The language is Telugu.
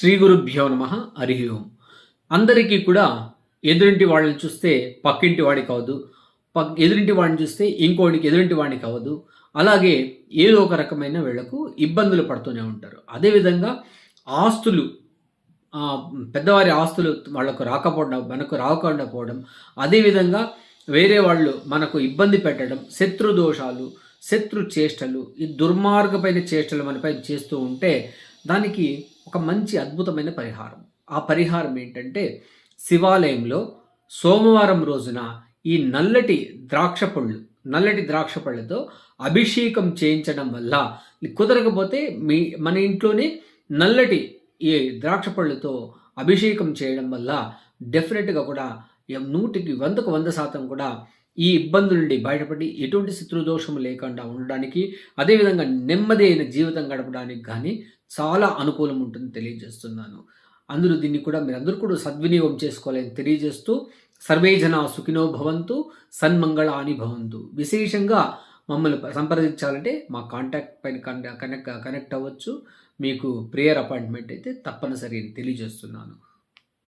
శ్రీ గురుభ్యో నమ హరి ఓం. అందరికీ కూడా ఎదురింటి వాళ్ళని చూస్తే పక్కింటి వాడి కావద్దు పక్ ఎదురింటి వాడిని చూస్తే ఇంకోటికి ఎదురింటి వాడిని అవ్వదు అలాగే ఏదో ఒక రకమైన వీళ్ళకు ఇబ్బందులు పడుతూనే ఉంటారు. అదేవిధంగా ఆస్తులు పెద్దవారి ఆస్తులు వాళ్ళకు రాకపోవడం మనకు రాకుండా పోవడం అదేవిధంగా వేరే వాళ్ళు మనకు ఇబ్బంది పెట్టడం శత్రు దోషాలు శత్రు చేష్టలు ఈ దుర్మార్గమైన చేష్టలు మనపై చేస్తూ ఉంటే దానికి ఒక మంచి అద్భుతమైన పరిహారం. ఆ పరిహారం ఏంటంటే శివాలయంలో సోమవారం రోజున ఈ నల్లటి ద్రాక్ష పళ్ళు నల్లటి ద్రాక్ష పళ్ళతో అభిషేకం చేయించడం వల్ల కుదరకపోతే మీ మన ఇంట్లోనే నల్లటి ఈ ద్రాక్ష పళ్ళతో అభిషేకం చేయడం వల్ల డెఫినెట్గా కూడా నూటికి వందకు వంద శాతం కూడా ఈ ఇబ్బందుల నుండి బయటపడి ఎటువంటి శత్రుదోషం లేకుండా ఉండడానికి అదేవిధంగా నెమ్మది అయిన జీవితం గడపడానికి కానీ చాలా అనుకూలం ఉంటుందని తెలియజేస్తున్నాను. అందరూ దీన్ని కూడా మీరందరూ కూడా సద్వినియోగం చేసుకోవాలని తెలియజేస్తూ సర్వే జన సుఖినో భవంతు సన్మంగళాని భవంతు. విశేషంగా మమ్మల్ని సంప్రదించాలంటే మా కాంటాక్ట్ పైన కనెక్ట్ కనెక్ట్ అవ్వచ్చు. మీకు ప్రేయర్ అపాయింట్మెంట్ అయితే తప్పనిసరి అని తెలియజేస్తున్నాను.